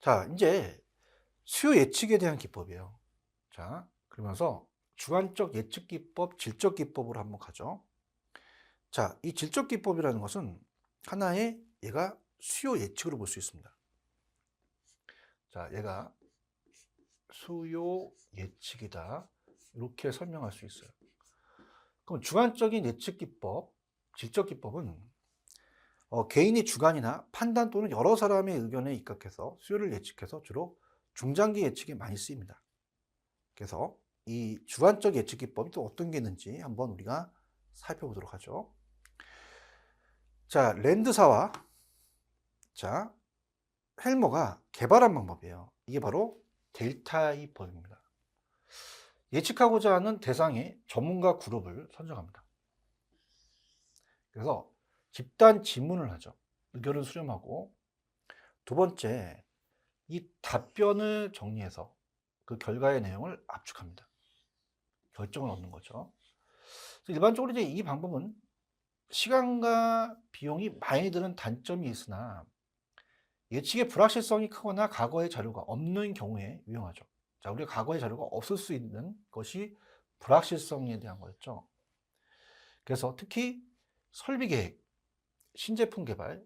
자, 이제 수요 예측에 대한 기법이에요. 자, 그러면서 주관적 예측 기법, 질적 기법으로 한번 가죠. 자, 이 질적 기법이라는 것은 하나의 얘가 수요 예측으로 볼 수 있습니다. 자, 얘가 수요 예측이다. 이렇게 설명할 수 있어요. 그럼 주관적인 예측 기법, 질적 기법은 어, 개인의 주관이나 판단 또는 여러 사람의 의견에 입각해서 수요를 예측해서 주로 중장기 예측에 많이 쓰입니다. 그래서 이 주관적 예측 기법이 또 어떤 게 있는지 한번 우리가 살펴보도록 하죠. 자, 랜드사와 자, 헬머가 개발한 방법이에요. 이게 바로 델타의 법입니다. 예측하고자 하는 대상의 전문가 그룹을 선정합니다. 그래서 집단 질문을 하죠. 의견을 수렴하고 두 번째 이 답변을 정리해서 그 결과의 내용을 압축합니다. 결정을 얻는 거죠. 일반적으로 이제 이 방법은 시간과 비용이 많이 드는 단점이 있으나 예측의 불확실성이 크거나 과거의 자료가 없는 경우에 유용하죠. 자, 우리가 과거의 자료가 없을 수 있는 것이 불확실성에 대한 거였죠. 그래서 특히 설비 계획, 신제품 개발,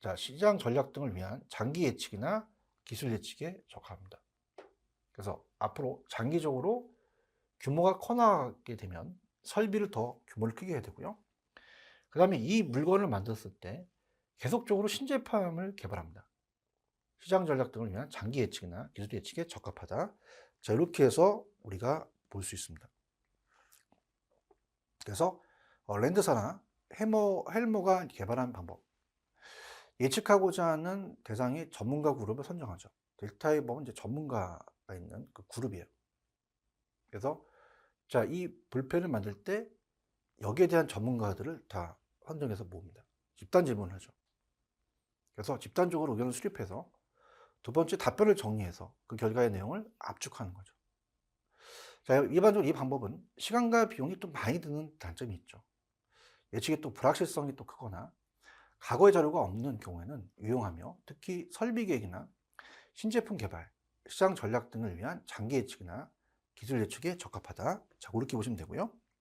자, 시장 전략 등을 위한 장기 예측이나 기술 예측에 적합합니다. 그래서 앞으로 장기적으로 규모가 커 나가게 되면 설비를 더 규모를 크게 해야 되고요. 그 다음에 이 물건을 만들었을 때 계속적으로 신제품을 개발합니다. 시장 전략 등을 위한 장기 예측이나 기술 예측에 적합하다. 자, 이렇게 해서 우리가 볼 수 있습니다. 그래서 어, 랜드사나 해머, 헬머가 개발한 방법. 예측하고자 하는 대상의 전문가 그룹을 선정하죠. 델타의 법은 이제 전문가가 있는 그 그룹이에요. 그래서 자, 이 불펜을 만들 때 여기에 대한 전문가들을 다 선정해서 모읍니다. 집단 질문을 하죠. 그래서 집단적으로 의견을 수립해서 두 번째 답변을 정리해서 그 결과의 내용을 압축하는 거죠. 자, 일반적으로 이 방법은 시간과 비용이 또 많이 드는 단점이 있죠. 예측에 또 불확실성이 또 크거나 과거의 자료가 없는 경우에는 유용하며 특히 설비 계획이나 신제품 개발, 시장 전략 등을 위한 장기 예측이나 기술 예측에 적합하다. 자, 그렇게 보시면 되고요.